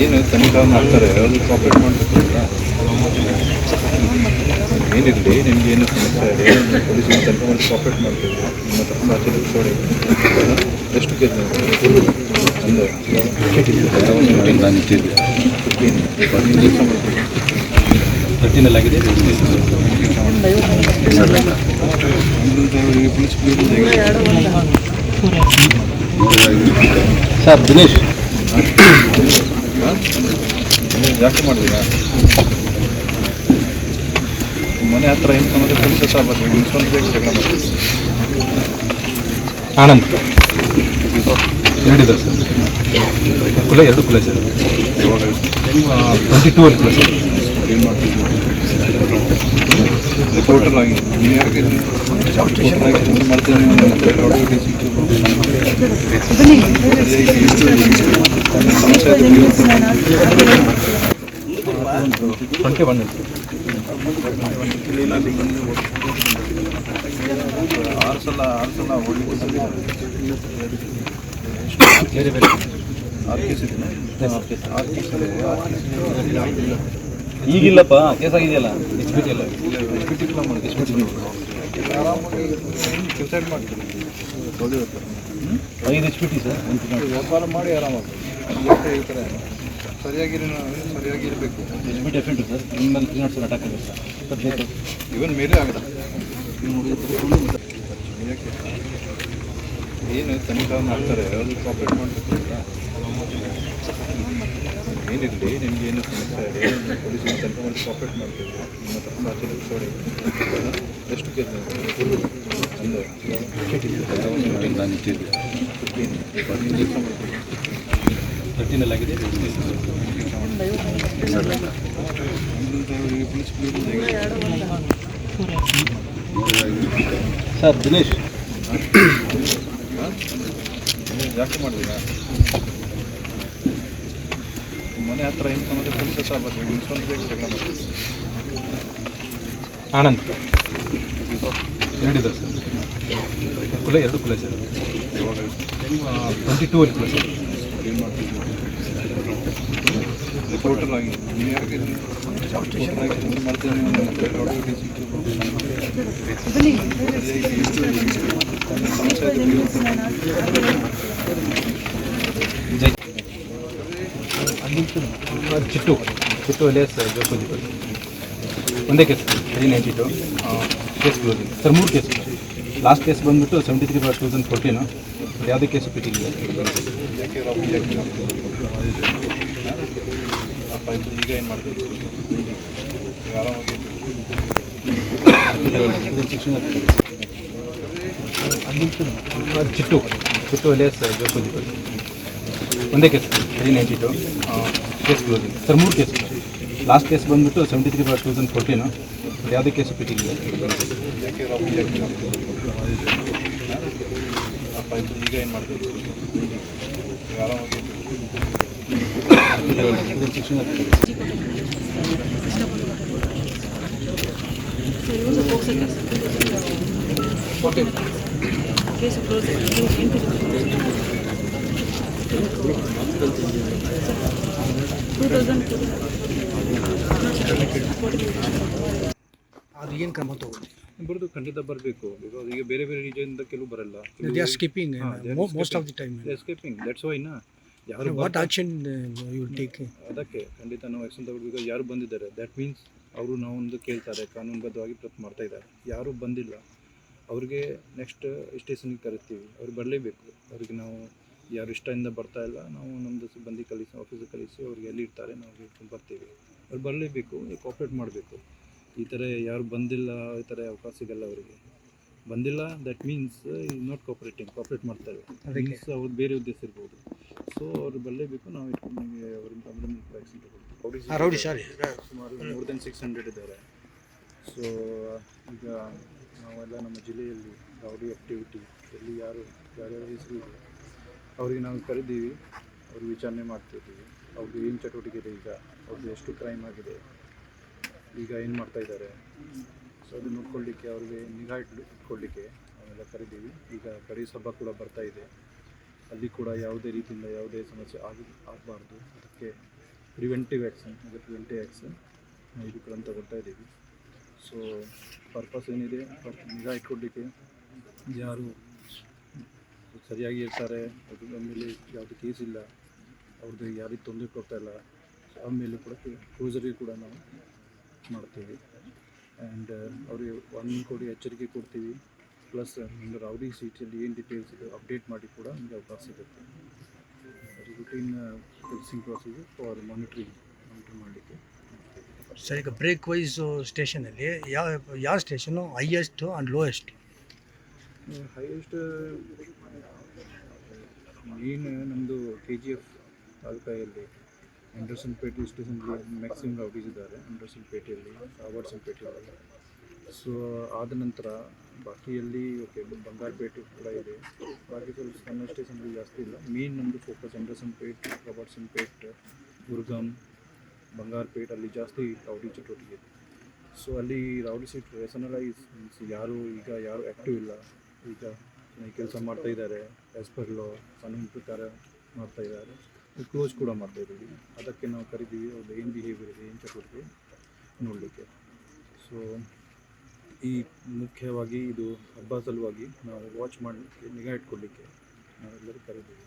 ಏನು ತನಿಖಾ ಮಾಡ್ತಾರೆ ಅವರು ಕಾಪರೇಟ್ ಮಾಡಬೇಕಲ್ಲ ಏನಿರಲಿ ನಿಮ್ಗೆ ಏನು ಸಮಸ್ಯೆ ಇದೆ ಪೊಲೀಸಿಗೆ ತನಿಖೆ ಮಾಡಿ ಕಾಪರೇಟ್ ಮಾಡ್ತೀವಿ. ನಿಮ್ಮ ಹತ್ರ ಸಾಕ್ಷಿ ತೋಡಿ ಎಷ್ಟು ಕೇಸ್ ಒಂದು. ಪೊಲೀಸ್ ಕ್ಲಿಯರ್ ಸರ್ ದಿನೇಶ್ ಯಾಕೆ ಮಾಡಿದ್ದೀರಾ ಮನೆ ಹತ್ರ ಏನು ಸಮಸ್ಯೆ ಪೊಲೀಸ್ ಹತ್ರ ಬರ್ತೀವಿ ಇನ್ಸ್ಪೆಕ್ಟರ್ ಬೇಕು ಮಾಡ್ತೀವಿ ಆನಂದ್. ಎರಡಿದೆ ಸರ್. ಕುಲ, ಎರಡು ಕುಲ ಸರ್. ಟ್ವೆಂಟಿ ಟೂ ಅಲ್ಲಿ ಕುಲ ಸರ್. ಏನು ಮಾಡ್ತೀವಿ ರಿಪೋರ್ಟರ್ ಆಗಿ ನೀವು ಯಾಕೆ ರಿಪೋರ್ಟರ್ ಆಗಿ ಕೆಲಸ ಮಾಡ್ತೀನಿ ಆಡಿಯೋ ಸಮಸ್ಯೆ ಟ್ವೆಂಟಿ ಒನ್ ಆರು ಸಲ ಆರು ಸಲ ಓಡಲಿಕ್ಕೆ ಬೇರೆ ಬೇರೆ ಆರು ಕೇಸ್ ಇದೆ ಆರು ಕೇಸ್ ಆರು ಕೇಸಲ್ಲಿ ಆರು ಕೇಸ್ ಈಗಿಲ್ಲಪ್ಪ. ಕೇಸ್ ಆಗಿದೆಯಲ್ಲ? ಎಚ್ ಬಿ ಟಿ ಎಲ್ಲ. ಬಿಟ್ಟಿಲ್ಲ ಮಾಡಿ ಎಚ್ ಆರಾಮಾಗಿ ಕೆಲಸ ಮಾಡ್ತೀರಿ ಹೌದು ಐದು ಎಚ್ ಪಿ ಟಿ ಸರ್. ಒಂದು ವ್ಯಾಪಾರ ಮಾಡಿ ಆರಾಮಾಗಿ ಈ ಥರ ಸರಿಯಾಗಿ ಇರಬೇಕು. H sir. ನಿಮ್ಮಲ್ಲಿ ತ್ರೀ ನಾಟ್ ಸರ್ ಅಟ್ಯಾಕ್ ಆಗಿದೆ ಸರ್. ಇಪ್ಪತ್ತೈದು ಇವನ್ ಮೇಲೆ ಆಗಲ್ಲ ಯಾಕೆ ಏನು ತನಿಖಾ ಮಾಡ್ತಾರೆ? ಅದು ಕಾಪರೇಟ್ ಮಾಡಬೇಕು ಏನಿರಲಿ ನಿಮ್ಗೆ ಏನು ಸಮಸ್ಯೆ? ಇದೆ ತನಿಖೆ ಮಾಡಿ ಪ್ರಾಫಿಟ್ ಮಾಡ್ತೀವಿ ನಿಮ್ಮ ಹತ್ರ ಎಷ್ಟು ಒಂದು ತರ್ಟಿನಲ್ಲಿ ಆಗಿದೆ ಪೊಲೀಸ್ ಕ್ಲಿಯರ್ ಸರ್ ದಿನೇಶ್. ಯಾಕೆ ಮಾಡಿದ್ದೀರಾ ಮನೆ ಹತ್ರ ಏನು ಸಮಸ್ಯೆ ಪೊಲೀಸ್ ಹತ್ರ ಬರ್ತೀವಿ ಇನ್ಸ್ಪೆಕ್ಟರ್ ಬೇಕು ಜಗಳ ಮಾಡ್ತೀವಿ ಆನಂದ್ ಎರಡಿದೆ ಸರ್ ಕುಲ ಎರಡು ಕುಲ ಸರ್ ಯಾವಾಗ ಟ್ವೆಂಟಿ ಟೂ ಅಲ್ಲಿ ಕುಲ ಸರ್ ಏನು ಮಾಡ್ತೀವಿ ರಿಪೋರ್ಟರ್ ಆಗಿ ನೀವು ಯಾಕೆ ರಿಪೋರ್ಟರ್ ಆಗಿ ಕೆಲಸ ಮಾಡ್ತೀನಿ ಆಡಿಯೋ ಜೈ ಚಿಟ್ಟು ಚಿಟ್ಟು ಎಲಿಯಸ್ ಜೋಸೋಜಿಪಲ್ ಒಂದೇ case three ninety two case closing sir ಮೂರು ಕೇಸ್ ಲಾಸ್ಟ್ ಕೇಸ್ ಬಂದುಬಿಟ್ಟು seventy three bar two thousand fourteen ಯಾವುದೇ ಕೇಸು ಪಿಟ್ಟಿಲ್ಲ ಯಾಕೆ ರಾಬಿ ಯಾಕೆ ಅಪ್ಪ ಇದು ಈಗ ಏನು ಮಾಡ್ತೀವಿ ಈಗ ಆರಾಮಾಗಿ ಶಿಕ್ಷಣ ಚಿಟ್ಟು ಚಿಟ್ಟು ಎಲಿಯಸ್ ಜೋಸೋಜಿಪಲ್ ಒಂದೇ case three ninety two case closing sir ಮೂರು ಕೇಸ್ ಲಾಸ್ಟ್ ಕೇಸ್ ಬಂದುಬಿಟ್ಟು seventy three bar two thousand fourteen ಯಾವುದೇ ಕೇಸು ಪಿಟ್ಟಿಲ್ಲ ಯಾಕೆ ರಾಬಿ ಯಾಕೆ ಅಪ್ಪ ಇದು ಈಗ ಏನು ಮಾಡ್ತೀವಿ ಈಗ ಆರಾಮಾಗಿ ಶಿಕ್ಷಣ ಕೇಸು ಕ್ಲೋಸ್ ಟೂ ತೌಸಂಡ್ ಅದು ಏನು ಕ್ರಮ ತಗೊಳ್ಳಿ ಬರೋದು ಖಂಡಿತ ಬರಬೇಕು. ಬಿಕಾಸ್ ಈಗ ಬೇರೆ ಬೇರೆ ರೀತಿಯಿಂದ ಕೆಲವು ಬರಲ್ಲ. They are skipping most of the time skipping that's why ನಾ ಯಾರು ವಾಟ್ ಆಕ್ಷನ್ ಯು ಟೇಕ್ ಅದಕ್ಕೆ ಖಂಡಿತ ನಾವು ಆಕ್ಷನ್ ತಗೊಳ್ಬೇಕು. ಯಾರು ಬಂದಿದ್ದಾರೆ ದಟ್ ಮೀನ್ಸ್ ಅವರು ನಾವೊಂದು ಕೇಳ್ತಾರೆ ಕಾನೂನುಬದ್ಧವಾಗಿ ತಪ್ಪು ಮಾಡ್ತಾ ಇದ್ದಾರೆ. ಯಾರು ಬಂದಿಲ್ಲ ಅವ್ರಿಗೆ ನೆಕ್ಸ್ಟ್ ಸ್ಟೇಷನ್ಗೆ ಕರಿತೀವಿ ಅವ್ರು ಬರಲೇಬೇಕು. ಅವ್ರಿಗೆ ನಾವು ಯಾರು ಇಷ್ಟದಿಂದ ಬರ್ತಾ ಇಲ್ಲ ನಾವು ನಮ್ಮದು ಸಿಬ್ಬಂದಿ ಕಲಿಸಿ ಆಫೀಸಿಗೆ ಕಲಿಸಿ ಅವ್ರಿಗೆ ಎಲ್ಲಿ ಇರ್ತಾರೆ ನಾವು ಬರ್ತೀವಿ. ಅವ್ರು ಬರಲೇಬೇಕು ಕೋಪ್ರೇಟ್ ಮಾಡಬೇಕು. ಈ ಥರ ಯಾರು ಬಂದಿಲ್ಲ ಈ ಥರ ಅವಕಾಶ ಸಿಗಲ್ಲ ಅವರಿಗೆ. ಬಂದಿಲ್ಲ that means not cooperating cooperate ಮಾಡ್ತಾರೆ. ಅದಕ್ಕೆ. ಮೀನ್ಸ್ ಅವ್ರು ಬೇರೆ ಉದ್ದೇಶ ಇರ್ಬೋದು. ಸೊ ಅವ್ರು ಬರಲೇಬೇಕು ನಾವು ಇಟ್ಕೊಂಡು ನಮಗೆ ಅವರಿಂದ ಸುಮಾರು ಮೋರ್ ದೆನ್ ಸಿಕ್ಸ್ ಹಂಡ್ರೆಡ್ ಇದ್ದಾರೆ. ಸೊ ಈಗ ನಾವೆಲ್ಲ ನಮ್ಮ ಜಿಲ್ಲೆಯಲ್ಲಿ ರೌಡಿ ಆ್ಯಕ್ಟಿವಿಟಿ ಎಲ್ಲಿ ಯಾರು ಯಾರ್ಯಾರು ಹೆಸರು ಇದೆ ಅವರಿಗೆ ನಾವು ಕರೆದೀವಿ ಅವ್ರಿಗೆ ವಿಚಾರಣೆ ಮಾಡ್ತಿದ್ದೀವಿ. ಅವ್ರಿಗೆ ಏನು ಚಟುವಟಿಕೆ ಇದೆ ಈಗ? ಅವ್ರದ್ದು ಎಷ್ಟು ಕ್ರೈಮ್ ಆಗಿದೆ? ಈಗ ಏನು ಮಾಡ್ತಾ ಇದ್ದಾರೆ? ಸೊ ಅದನ್ನು ನೋಡ್ಕೊಳ್ಳಿಕ್ಕೆ, ಅವ್ರಿಗೆ ನಿಗಾ ಇಟ್ಟು ಇಟ್ಕೊಳ್ಳಿಕ್ಕೆ ಅವನ್ನೆಲ್ಲ ಕರೆದೀವಿ ಈಗ ಕರಿ ಸಭಾ ಕೂಡ ಬರ್ತಾ ಇದೆ. ಅಲ್ಲಿ ಕೂಡ ಯಾವುದೇ ರೀತಿಯಿಂದ ಯಾವುದೇ ಸಮಸ್ಯೆ ಆಗಿ ಆಗಬಾರ್ದು. ಅದಕ್ಕೆ ಪ್ರಿವೆಂಟಿವ್ ಆ್ಯಕ್ಷನ್ ಅಂದರೆ ಪ್ರಿವೆಂಟಿವ್ ಆ್ಯಕ್ಷನ್ ಇದು ಕೂಡ ತಗೊಳ್ತಾ ಇದ್ದೀವಿ. ಸೊ ಪರ್ಪಸ್ ಏನಿದೆ? ನಿಗಾ ಇಟ್ಕೊಳ್ಳಿಕ್ಕೆ ಯಾರು ಸರಿಯಾಗಿ ಇರ್ತಾರೆ ಅದ್ರ ಮೇಲೆ ಯಾವುದು ಕೇಸ್ ಇಲ್ಲ, ಅವ್ರದ್ದು ಯಾರಿಗೆ ತೊಂದರೆ ಕೊಡ್ತಾಯಿಲ್ಲ ಆಮೇಲೆ ಕೂಡ ಕ್ಲೋಸರಿಗೆ ಕೂಡ ನಾವು ಮಾಡ್ತೀವಿ. ಆ್ಯಂಡ್ ಅವರಿಗೆ ಒನ್ ಕೋಡಿ ಎಚ್ಚರಿಕೆ ಕೊಡ್ತೀವಿ ಪ್ಲಸ್ ನಿಮ್ಮದು ರೌಡಿ ಸೀಟಲ್ಲಿ ಏನು ಡೀಟೇಲ್ಸ್ ಇದೆ ಅಪ್ಡೇಟ್ ಮಾಡಿ ಕೂಡ ನಿಮಗೆ ಅವಕಾಶ ಸಿಗುತ್ತೆ. Routine policing process for monitoring monitor ಮಾಡಲಿಕ್ಕೆ ಸರ್, ಈಗ ಬ್ರೇಕ್ ವೈಸ್ ಸ್ಟೇಷನಲ್ಲಿ ಯಾವ ಯಾವ station highest and lowest highest main ನಮ್ಮದು ಕೆ ಜಿ ಎಫ್ ತಾಲೂಕಾಯಲ್ಲಿ ಅಂಡರ್ಸನ್ ಪೇಟೆ ಸ್ಟೇಷನ್ಲಿ ಮ್ಯಾಕ್ಸಿಮಮ್ ರೌಡೀಸ್ ಇದ್ದಾರೆ ಅಂಡರ್ಸನ್ ಪೇಟೆಯಲ್ಲಿ ಆವರ್ಸನ್ ಪೇಟೆಯಲ್ಲಿ ಸೊ ಆದ ನಂತರ ಬಾಕಿಯಲ್ಲಿ ಓಕೆ ಬಂಗಾರಪೇಟೆ ಕೂಡ ಇದೆ. ಬಾಕಿ ಸ್ವಲ್ಪ ಸಣ್ಣ ಸ್ಟೇಷನ್ಲಿ ಜಾಸ್ತಿ ಇಲ್ಲ. ಮೇನ್ ನಮ್ಮದು focus Andersonpet Robertsonpet ಗುರ್ಗಾಮ್ ಬಂಗಾರಪೇಟ್ ಅಲ್ಲಿ ಜಾಸ್ತಿ ರೌಡಿ ಚಟುವಟಿಕೆ ಇದೆ. ಸೊ ಅಲ್ಲಿ ರೌಡಿ ಸೀಟ್ ರೇಸನಲೈಸ್ ಮೀನ್ಸ್ ಯಾರು ಈಗ ಯಾರು ಆ್ಯಕ್ಟಿವ್ ಇಲ್ಲ ಈಗ ಕೆಲಸ ಮಾಡ್ತಾ ಇದ್ದಾರೆ. ಆ್ಯಸ್ ಪರ್ ಲೋ ಮಾಡ್ತಾ ಇದ್ದಾರೆ. ಕ್ಲೋಸ್ ಕೂಡ ಮಾಡ್ತಾ ಇದ್ದೀವಿ. ಅದಕ್ಕೆ ನಾವು ಕರಿತೀವಿ ಅವ್ರದ್ದು ಏನು ಬಿಹೇವಿಯರ್ ಇದೆ, ಏನು ಚಟುವಟಿಕೆ ನೋಡಲಿಕ್ಕೆ. ಸೊ ಈ ಮುಖ್ಯವಾಗಿ ಇದು ಹಬ್ಬ ಸಲುವಾಗಿ ನಾವು ವಾಚ್ ಮಾಡಲಿಕ್ಕೆ, ನಿಗಾ ಇಟ್ಕೊಳ್ಳಿಕ್ಕೆ ನಾವೆಲ್ಲರೂ ಕರಿತೀವಿ